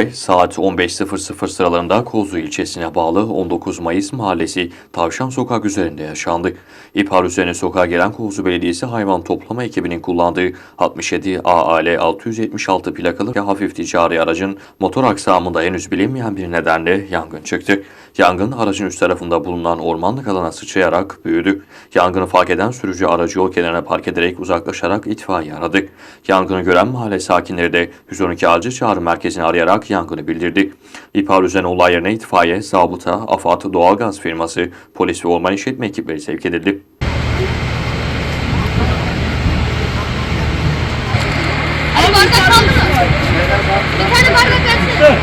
Olay saat 15.00 sıralarında Kozlu ilçesine bağlı 19 Mayıs mahallesi Tavşan Sokak üzerinde yaşandı. İhbar üzerine sokağa gelen Kozlu Belediyesi hayvan toplama ekibinin kullandığı 67 AAL 676 plakalı ve hafif ticari aracın motor aksamında henüz bilinmeyen bir nedenle yangın çıktı. Yangın aracın üst tarafında bulunan ormanlık alana sıçrayarak büyüdü. Yangını fark eden sürücü aracı yol kenarına park ederek uzaklaşarak itfaiye aradı. Yangını gören mahalle sakinleri de 112 acil çağrı merkezini arayarak yangını bildirdi. İhbar üzerine olay yerine itfaiye, zabıta, AFAD, doğalgaz firması, polis ve orman işletme ekipleri sevk edildi. Bardak kaldı? Bir tane bardak versene.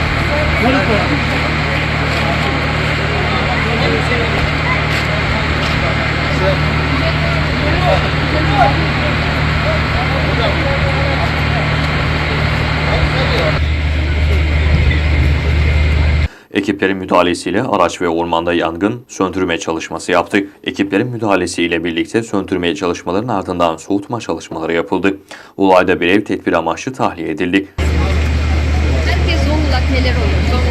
Ekiplerin müdahalesiyle araç ve ormanda yangın söndürme çalışması yaptı. Ekiplerin müdahalesiyle birlikte söndürmeye çalışmaların ardından soğutma çalışmaları yapıldı. Olayda bir ev tedbir amaçlı tahliye edildi. Herkes Zonguldak neler oluyor?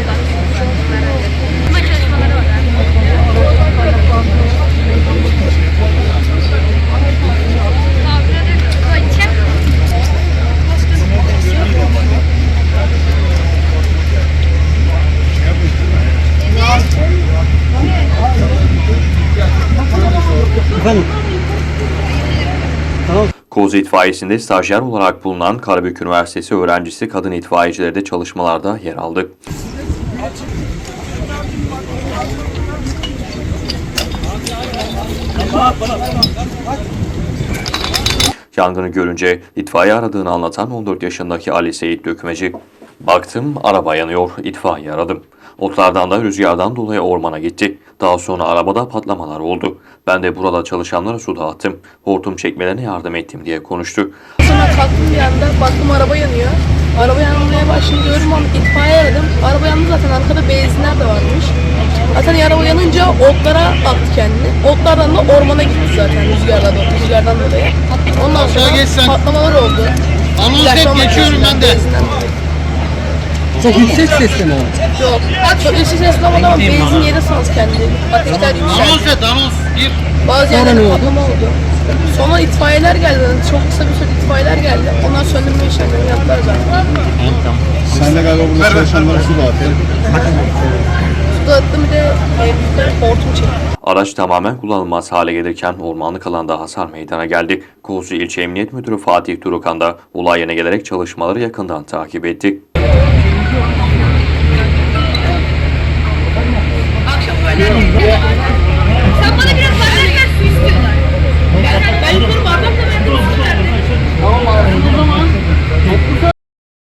Kozlu itfaiyesinde stajyer olarak bulunan Karabük Üniversitesi öğrencisi kadın itfaiyecileri de çalışmalarda yer aldı. Yangını görünce itfaiye aradığını anlatan 14 yaşındaki Ali Seyit Dökmeci, Baktım araba yanıyor, itfaiye aradım. Otlardan da rüzgardan dolayı ormana gitti. Daha sonra arabada patlamalar oldu. Ben de burada çalışanlara su dağıttım. Hortum çekmelerine yardım ettim diye konuştu. Sonra kalktım bir anda baktım araba yanıyor. Araba yanmaya başlayınca diyorum ama itfaiye aradım. Araba yandı zaten arkada benzinler de varmış. Zaten araba yanınca otlara attı kendini. Otlardan da ormana gitti zaten rüzgardan, rüzgardan dolayı. Ondan sonra patlamalar oldu. Anons et geçiyorum ben de. benzinden. Çok yüksek sesle mi o? Yok. Çok üstü sesli ama ama benzin yere saldı kendini. Ateşler yükseldi. Anons et anons. Gir. Bazı Sonra ne yerlerde oldu? patlama oldu. Sonra itfaiyeler geldi. Çok kısa bir süre itfaiyeler geldi. Onlar söndürme işlemlerini yaptılar zaten. Sen de galiba burada çalışanlara su dağıtıyorsun. Su dağıttım bir de evde hortum çektim. Araç tamamen kullanılmaz hale gelirken ormanlık alanda hasar meydana geldi. Kozlu İlçe Emniyet Müdürü Fatih Turukan da olay yerine gelerek çalışmaları yakından takip etti.